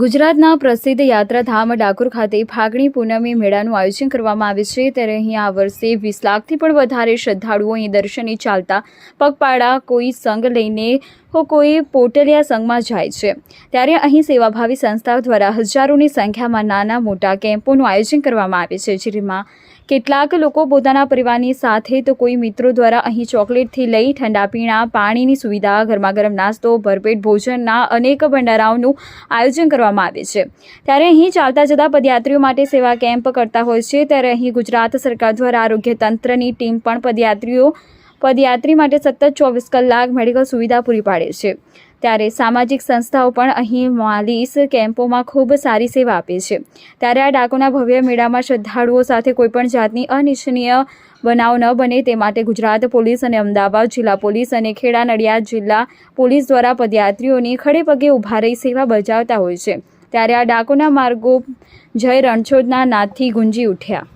ગુજરાતના પ્રસિદ્ધ યાત્રાધામ ડાકોર ખાતે ફાગણી પૂનમે મેળાનું આયોજન કરવામાં આવે છે. ત્યારે અહીં આ વર્ષે વીસ લાખથી પણ વધારે શ્રદ્ધાળુઓ અહીં દર્શને ચાલતા પગપાળા, કોઈ સંઘ લઈને કોઈ પોટલિયા સંઘમાં જાય છે. ત્યારે અહીં સેવાભાવી સંસ્થાઓ દ્વારા હજારોની સંખ્યામાં નાના મોટા કેમ્પોનું આયોજન કરવામાં આવે છે, જેમાં કેટલાક લોકો પોતાના પરિવારની સાથે તો કોઈ મિત્રો દ્વારા અહીં ચોકલેટથી લઈ ઠંડા પીણા, પાણીની સુવિધા ગરમા ગરમ નાસ્તો, ભરપેટ ભોજનના અનેક ભંડારાઓનું આયોજન કરવામાં આવે છે. ત્યારે અહીં ચાલતા જતા પદયાત્રીઓ માટે સેવા કેમ્પ કરતા હોય છે. ત્યારે અહીં ગુજરાત સરકાર દ્વારા આરોગ્ય તંત્રની ટીમ પણ પદયાત્રીઓ, પદયાત્રી માટે સતત ચોવીસ કલાક મેડિકલ સુવિધા પૂરી પાડે છે. ત્યારે સામાજિક સંસ્થાઓ પણ અહીં માલીસ કેમ્પોમાં ખૂબ સારી સેવા આપે છે. ત્યારે આ ડાકોના ભવ્ય મેળામાં શ્રદ્ધાળુઓ સાથે કોઈપણ જાતની અનિચ્છનીય બનાવ ન બને તે માટે ગુજરાત પોલીસ અને અમદાવાદ જિલ્લા પોલીસ અને ખેડા નડિયાદ જિલ્લા પોલીસ દ્વારા પદયાત્રીઓની ખડે પગે ઊભા રહી સેવા બજાવતા હોય છે. ત્યારે આ ડાકોના માર્ગો જય રણછોડના નાદથી ગુંજી ઉઠ્યા.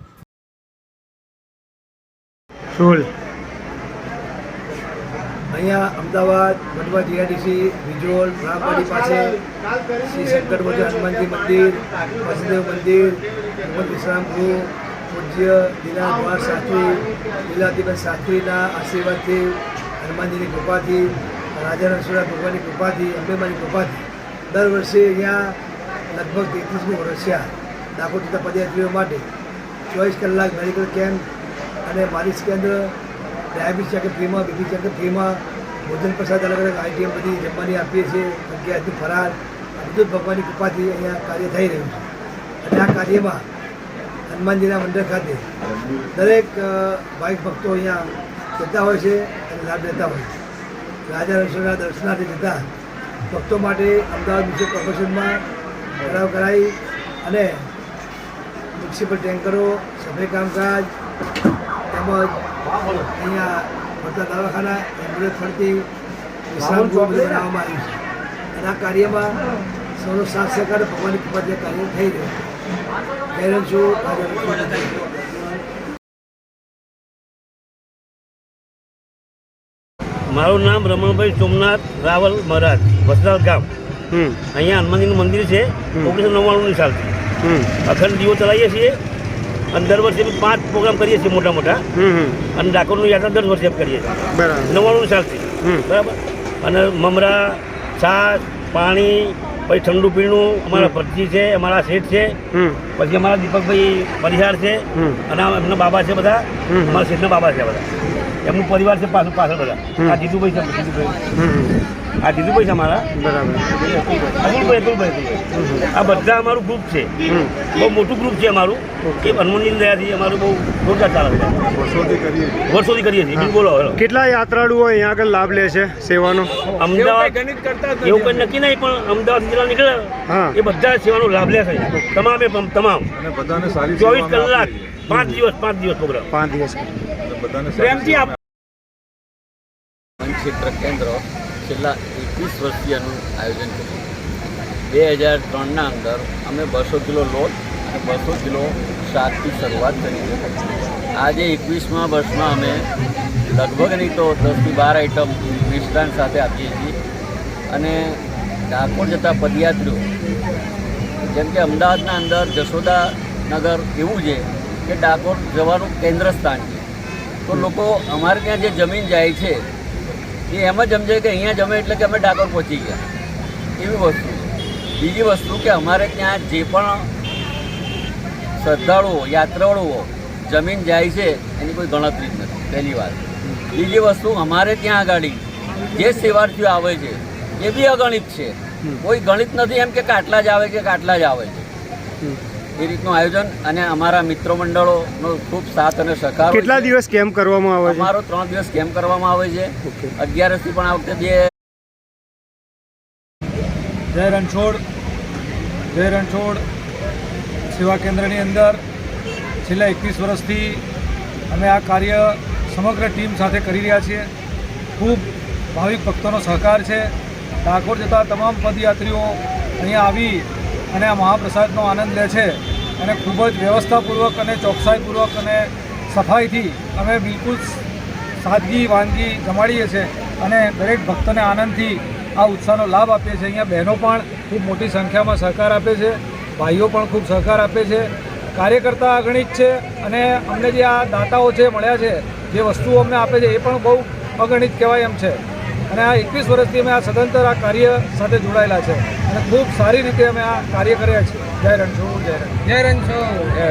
અહીંયા અમદાવાદ, વડવા જીઆઈડીસી વિજોલ રામવાડી પાસે શ્રી શંકર ભગવાન હનુમાનજી મંદિર, વસુદેવ મંદિર મોહમ્મદ વિશ્રામ ગૃહ, પૂજ્ય દિના દ્વાર સાથી લીલાતીબેન સાથીના આશીર્વાદથી, હનુમાનજીની કૃપાથી, રાજા રણછોડા ભગવાનની કૃપાથી અંબેમાની કૃપાથી, દર વર્ષે અહીંયા લગભગ તેત્રીસમું વર્ષ છે. ડાકોર જતા પદયાત્રીઓ માટે ચોવીસ કલાક મેડિકલ કેમ્પ અને માલિશ કેન્દ્ર, ડાયાબિટીસ ચેકઅપ ફ્રીમાં, બીપી ચેકઅપ ફ્રીમાં ભોજન પ્રસાદ અલગ અલગ આઈટમ બધી જમવાની આપીએ છીએ અગિયારથી ફરાર આ બધું ભગવાનની કૃપાથી અહીંયા કાર્ય થઈ રહ્યું છે. અને આ કાર્યમાં હનુમાનજીના મંદિર ખાતે દરેક ભાવિક ભક્તો અહીંયા જતા હોય છે અને લાભ લેતા હોય છે. રાજા રણછોડના દર્શનાર્થે જતા ભક્તો માટે અમદાવાદ મ્યુનિસિપલ કોર્પોરેશનમાં ઠરાવ કરાવી અને મ્યુનિસિપલ ટેન્કરો, સફાઈ કામકાજ તેમજ અહીંયા મોટા દવાખાના એમ્બ્યુલન્સ ફરતી વિશ્રામ ગૃહ બનાવવામાં આવ્યું છે. એના કાર્યમાં સૌનો સાથ સહકાર ભગવાનની કૃપાથી કાર્ય થઈ રહ્યું છે. રાજા રણછોડ મારું નામ રમણભાઈ સોમનાથ રાવલ મહારાજ વસરાલ ગામ. હમ. અહીંયા હનુમાનજીનું મંદિર છે. ઓગણીસો નવ્વાણુંની સાલથી. હમ. અખંડ દીવો ચલાવીએ છીએ. અને દર વર્ષે પાંચ પ્રોગ્રામ કરીએ છીએ મોટા મોટા. અને ડાકોરનું યાત્રા દર વર્ષે કરીએ છીએ. બરાબર. નવ્વાણું સાલથી. બરાબર? અને મમરા છાશ પાણી પછી ઠંડુ પીણું અમારા ભરજી છે અમારા શેઠ છે. પછી અમારા દીપકભાઈ પરિહાર છે. અને એમના બાબા છે બધા. અમારા શેઠના બાબા છે બધા. એમનું પરિવાર છે પાછળ પાછળ બધા આ જીતુભાઈ છે જીતુભાઈ. આ જીતુભાઈ છે અમારા? બરાબર. અતુલભાઈ. આ બધા અમારું ગ્રુપ છે. બહુ મોટું ગ્રુપ છે અમારું. એ હનુમાનજી દયાથી અમારું બહુ જોરદાર ચાલે છે. વર્ષોથી કરીએ છીએ. બોલો. કેટલા યાત્રાળુઓ અહીંયા આગળ લાભ લે છે સેવાનો? અમદાવાદ એવું કંઈ નક્કી નહીં પણ અમદાવાદ જિલ્લા નીકળે. હા. એ બધા સેવાનો લાભ લે છે. તમામે તમામ. અને બધાને સારી ચોવીસ કલાક પાંચ દિવસ પાંચ દિવસ પ્રોગ્રામ પાંચ દિવસ. પ્રેમથી આપ કેન્દ્ર. છેલ્લા એકવીસ વર્ષથી આનું આયોજન કર્યું. બે હજાર ત્રણના અંદર અમે બસો કિલો લોટ અને બસો કિલો શાકથી શરૂઆત કરી આજે એકવીસમાં વર્ષમાં અમે લગભગ નહીં તો દસથી બાર આઈટમ મિષ્ટાન સાથે આપીએ છીએ. અને ડાકોર જતા પદયાત્રીઓ, જેમ કે અમદાવાદના અંદર જશોદા નગર એવું છે કે ડાકોર જવાનું કેન્દ્ર સ્થાન છે. તો લોકો અમારે ત્યાં જે જમીન જાય છે એ એમ જ સમજે કે અહીંયા જમે એટલે કે અમે ડાકોર પહોંચી ગયા. એવી વસ્તુ. બીજી વસ્તુ કે અમારે ત્યાં જે પણ શ્રદ્ધાળુઓ યાત્રાળુઓ જમીન જાય છે એની કોઈ ગણતરી જ નથી પહેલી વાત. બીજી વસ્તુ અમારે ત્યાં આગળ જે સેવાર્થીઓ આવે છે એ બી અગણિત છે. કોઈ ગણિત નથી એમ કે કાટલા જ આવે છે કાટલા જ આવે છે. એ રીતનું આયોજન અને અમારા મિત્રો મંડળોનો ખૂબ સાથ અને સહકાર કેટલા દિવસ કેમ્પ કરવામાં આવે છે? અમારો ત્રણ દિવસ કેમ્પ કરવામાં આવે છે. અગિયારસથી પણ આ વખતે બે જય રણછોડ જય રણછોડ. સેવા કેન્દ્રની અંદર છેલ્લા એકવીસ વર્ષથી અમે આ કાર્ય સમગ્ર ટીમ સાથે કરી રહ્યા છીએ. ખૂબ ભાવિક ભક્તોનો સહકાર છે. ડાકોર જતા તમામ પદયાત્રીઓ અહીંયા આવી અને આ મહાપ્રસાદનો આનંદ લે છે અને ખૂબ જ વ્યવસ્થાપૂર્વક અને ચોકસાઈપૂર્વક અને સફાઈથી અમે બિલકુલ સાદગી, વાનગી જમાડીએ છીએ અને દરેક ભક્તોને આનંદથી આ ઉત્સાહનો લાભ આપીએ છીએ. અહીંયા બહેનો પણ ખૂબ મોટી સંખ્યામાં સહકાર આપે છે, ભાઈઓ પણ ખૂબ સહકાર આપે છે, કાર્યકર્તા અગણિત છે અને અમને જે આ દાતાઓ છે, મળ્યા છે, જે વસ્તુઓ અમને આપે છે એ પણ બહુ અગણિત કહેવાય એમ છે. અને આ એકવીસ વર્ષથી અમે આ સદંતર આ કાર્ય સાથે જોડાયેલા છે. અને ખૂબ સારી રીતે અમે આ કાર્ય કર્યા છીએ. જય રણછોડ જય રણ જય રણછોડ જય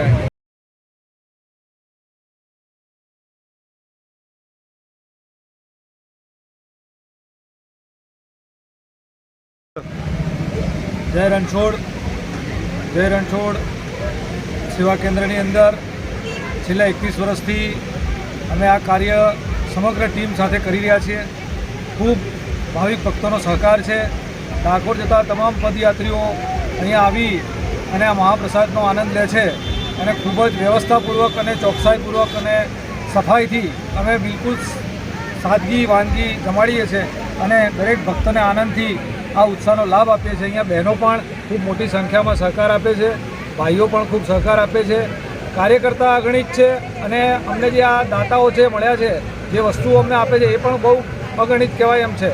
જય રણછોડ જય રણછોડ સેવા કેન્દ્રની અંદર છેલ્લા એકવીસ વર્ષથી અમે આ કાર્ય સમગ્ર ટીમ સાથે કરી રહ્યા છીએ. ખૂબ ભાવિક ભક્તોનો સહકાર છે. ડાકોર જતા તમામ પદયાત્રીઓ અહીંયા આવી અને આ મહાપ્રસાદનો આનંદ લે છે અને ખૂબ જ વ્યવસ્થાપૂર્વક અને ચોકસાઈપૂર્વક અને સફાઈથી અમે બિલકુલ સાદગી વાનગી જમાડીએ છીએ અને દરેક ભક્તને આનંદથી આ ઉત્સાહનો લાભ આપીએ છીએ. અહીંયા બહેનો પણ ખૂબ મોટી સંખ્યામાં સહકાર આપે છે, ભાઈઓ પણ ખૂબ સહકાર આપે છે, કાર્યકર્તા અગણિત છે અને અમને જે આ દાતાઓ છે, મળ્યા છે, જે વસ્તુઓ અમને આપે છે, એ પણ બહુ અગણિત કહેવાય એમ છે.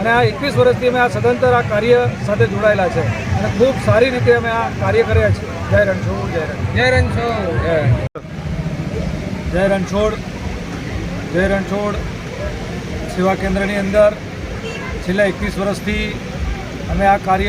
અને આ એકવીસ વર્ષથી અમે આ સદંતર આ કાર્ય સાથે જોડાયેલા છે. અને ખૂબ સારી રીતે અમે આ કાર્ય કર્યા છીએ જય રણછોડ જય રણ જય રણછોડ. જય. જય રણછોડ જય રણછોડ. સેવા કેન્દ્રની અંદર છેલ્લા એકવીસ વર્ષથી અમે આ કાર્ય